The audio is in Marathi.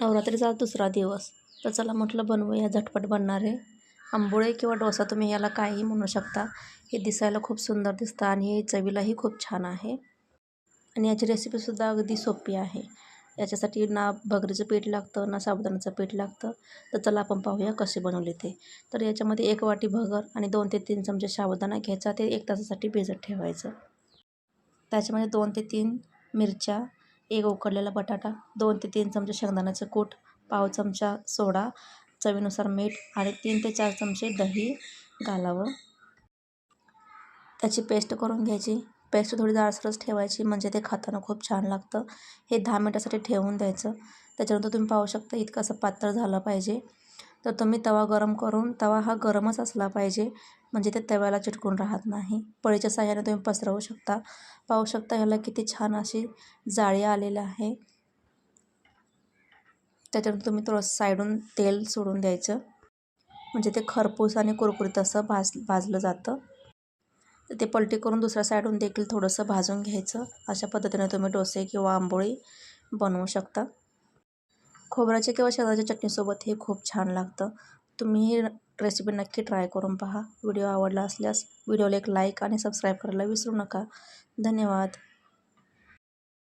नवरात्रीचा दुसरा दिवस. तर चला म्हटलं बनवूया झटपट बनणारे आंबोळे किंवा डोसा तुम्ही याला काहीही म्हणू शकता. हे दिसायला खूप सुंदर दिसतं आणि हे चवीलाही खूप छान आहे. आणि याची रेसिपीसुद्धा अगदी सोपी आहे. याच्यासाठी ना भगरीचं पीठ लागतं ना साबुदाण्याचं पीठ लागतं. तर चला आपण पाहूया कसे बनवले ते. तर याच्यामध्ये एक वाटी भगर आणि दोन ते तीन चमचे साबुदाणा घ्यायचा. ते एक तासासाठी भिजत ठेवायचं. त्याच्यामध्ये दोन ते तीन मिरच्या एक उकडलेला बटाटा दोन ते तीन चमचे शेंगदाण्याचं कूट पाव चमचा सोडा चवीनुसार मीठ आणि तीन ते चार चमचे दही घालावं. त्याची पेस्ट करून घ्यायची. पेस्ट थोडी जाडसरच ठेवायची म्हणजे ते खाताना खूप छान लागतं. हे दहा मिनटासाठी ठेवून द्यायचं. त्याच्यानंतर तुम्ही पाहू शकता इतकं असं पातळ झालं पाहिजे. तर तुम्ही तवा गरम करून तवा हा गरमच असला पाहिजे. म्हणजे ते तव्याला चिटकून राहत नाही. पळीच्या साह्याने तुम्ही पसरवू शकता. पाहू शकता ह्याला किती छान अशी जाळी आलेली आहे. त्याच्यानंतर तुम्ही थोडंसं साईडून तेल सोडून द्यायचं. म्हणजे ते खरपूस आणि कुरकुरीत असं भाज भाजलं जातं. तर ते पलटी करून दुसऱ्या साईडून देखील थोडंसं भाजून घ्यायचं. अशा पद्धतीने तुम्ही डोसे किंवा आंबोळी बनवू शकता. खोबऱ्याच्या किंवा शेंगाच्या चटणीसोबत हे खूप छान लागतं. तुम्ही ही रेसिपी नक्की ट्राय करून पहा. व्हिडिओ आवडला असल्यास व्हिडिओला एक लाईक आणि सबस्क्राईब करायला विसरू नका. धन्यवाद.